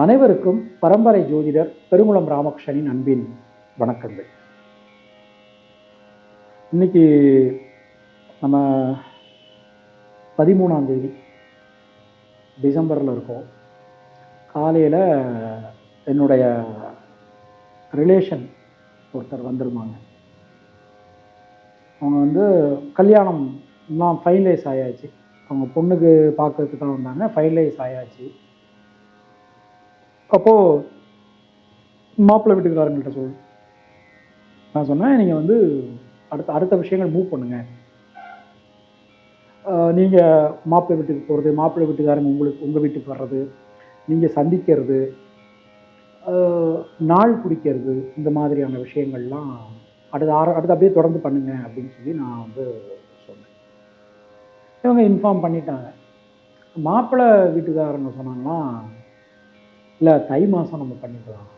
அனைவருக்கும் பரம்பரை ஜோதிடர் பெருங்குளம் ராமகிருஷ்ணனின் அன்பின் வணக்கங்கள். இன்னைக்கு நம்ம பதிமூணாம் தேதி டிசம்பரில் இருக்கோம். காலையில் என்னுடைய ரிலேஷன் ஒருத்தர் வந்திருந்தாங்க. அவங்க வந்து கல்யாணம் எல்லாம் ஃபைனலைஸ் ஆயாச்சு. அவங்க பொண்ணுக்கு பார்க்கறதுக்கு தான் வந்தாங்க ஃபைனலைஸ் ஆயாச்சு. அப்போது மாப்பிள்ளை வீட்டுக்காரங்கள்ட்ட சொல்லு நான் சொன்னேன் நீங்கள் வந்து அடுத்த அடுத்த விஷயங்கள் மூவ் பண்ணுங்கள் நீங்கள் மாப்பிள்ளை வீட்டுக்கு போகிறது மாப்பிள்ளை வீட்டுக்காரங்க உங்களுக்கு உங்கள் வீட்டுக்கு வர்றது நீங்கள் சந்திக்கிறது நாள் பிடிக்கிறது இந்த மாதிரியான விஷயங்கள்லாம் அடுத்து ஆர அடுத்து அப்படியே தொடர்ந்து பண்ணுங்க அப்படின்னு சொல்லி நான் வந்து சொன்னேன். இவங்க இன்ஃபார்ம் பண்ணிட்டாங்க. மாப்பிள்ளை வீட்டுக்காரங்க சொன்னாங்கன்னா இல்லை தை மாதம் நம்ம பண்ணிக்கலாம்.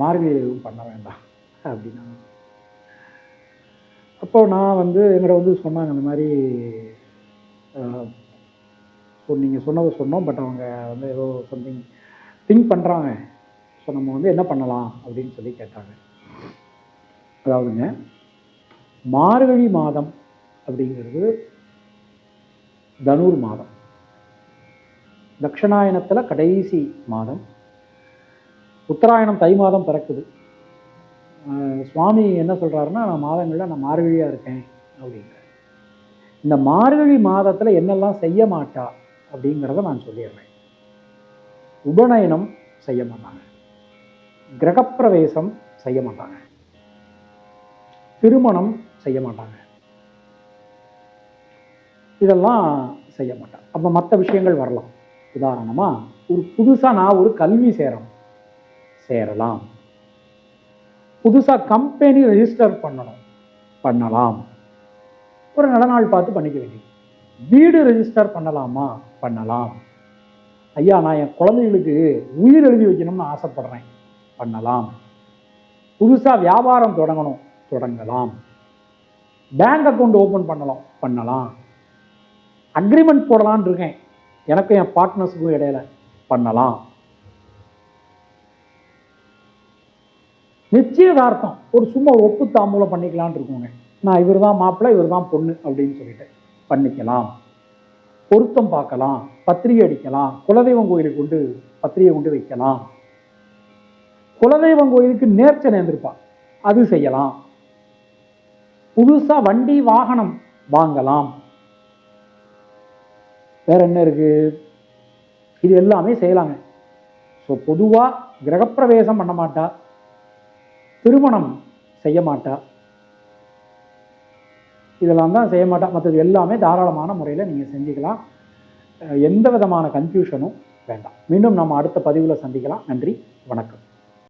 மார்கழி எதுவும் பண்ண வேண்டாம் அப்படின்னா. அப்போ நான் வந்து எங்கிட்ட வந்து சொன்னாங்க இந்த மாதிரி ஸோ நீங்கள் சொன்னதை சொன்னோம் பட் அவங்க வந்து ஏதோ சம்திங் திங்க் பண்ணுறாங்க ஸோ நம்ம வந்து என்ன பண்ணலாம் அப்படின்னு சொல்லி கேட்டாங்க. அதாவதுங்க மார்கழி மாதம் அப்படிங்கிறது தனுர் மாதம். தட்சிணாயனத்தில் கடைசி மாதம் உத்தராயணம் தை மாதம் பிறக்குது. ஆஹ் சுவாமி என்ன சொல்கிறாருன்னா நான் மாதங்களில் நான் மார்கழியாக இருக்கேன் அப்படிங்கிற இந்த மார்கழி மாதத்தில் என்னெல்லாம் செய்ய மாட்டா அப்படிங்கிறத நான் சொல்லிடுறேன். உபநயனம் செய்ய மாட்டாங்க. கிரகப்பிரவேசம் செய்ய மாட்டாங்க. திருமணம் செய்ய மாட்டாங்க. இதெல்லாம் செய்ய மாட்டாங்க அப்போ மற்ற விஷயங்கள் வரலாம். உதாரணமாக ஒரு புதுசாக நான் ஒரு கல்வி சேரணும் சேரலாம். புதுசாக கம்பெனி ரெஜிஸ்டர் பண்ணணும் பண்ணலாம். ஒரு நல்ல நாள் பார்த்து பண்ணிக்க வேண்டியது. வீடு ரெஜிஸ்டர் பண்ணலாமா? பண்ணலாம். ஐயா நான் என் குழந்தைகளுக்கு உயிர் எழுதி வைக்கணும்னு ஆசைப்படுறேன். பண்ணலாம். புதுசாக வியாபாரம் தொடங்கணும் தொடங்கலாம். பேங்க் அக்கௌண்ட் ஓப்பன் பண்ணலாம் பண்ணலாம். அக்ரிமெண்ட் போடலான் இருக்கேன். எனக்கும் என் பார்ட்னர்ஸுக்கும் இடையில பண்ணலாம். நிச்சயதார்த்தம். ஒரு சும்மா ஒப்பு தாம்பூலம் பண்ணிக்கலாம்னு இருக்கோங்க. நான் இவர் தான் மாப்பிள்ளை இவர் தான் பொண்ணு அப்படின்னு சொல்லிட்டு பண்ணிக்கலாம். பொருத்தம் பார்க்கலாம். பத்திரிகை அடிக்கலாம். குலதெய்வம் கோயிலுக்கு கொண்டு பத்திரிகை கொண்டு வைக்கலாம். குலதெய்வம் கோயிலுக்கு நேர்ச்சனை இருந்திருப்பா அது செய்யலாம். புதுசா வண்டி வாகனம் வாங்கலாம். வேற என்ன இருக்கு? இது எல்லாமே செய்யலாங்க. ஸோ பொதுவாக கிரகப்பிரவேசம் பண்ண மாட்டா. திருமணம் செய்ய மாட்டா. இதெல்லாம் தான் செய்ய மாட்டா. மற்றது எல்லாமே தாராளமான முறையில் நீங்கள் செஞ்சுக்கலாம். எந்த விதமான கன்ஃபியூஷனும் வேண்டாம். மீண்டும் நம்ம அடுத்த பதிவில் சந்திக்கலாம். நன்றி. வணக்கம்.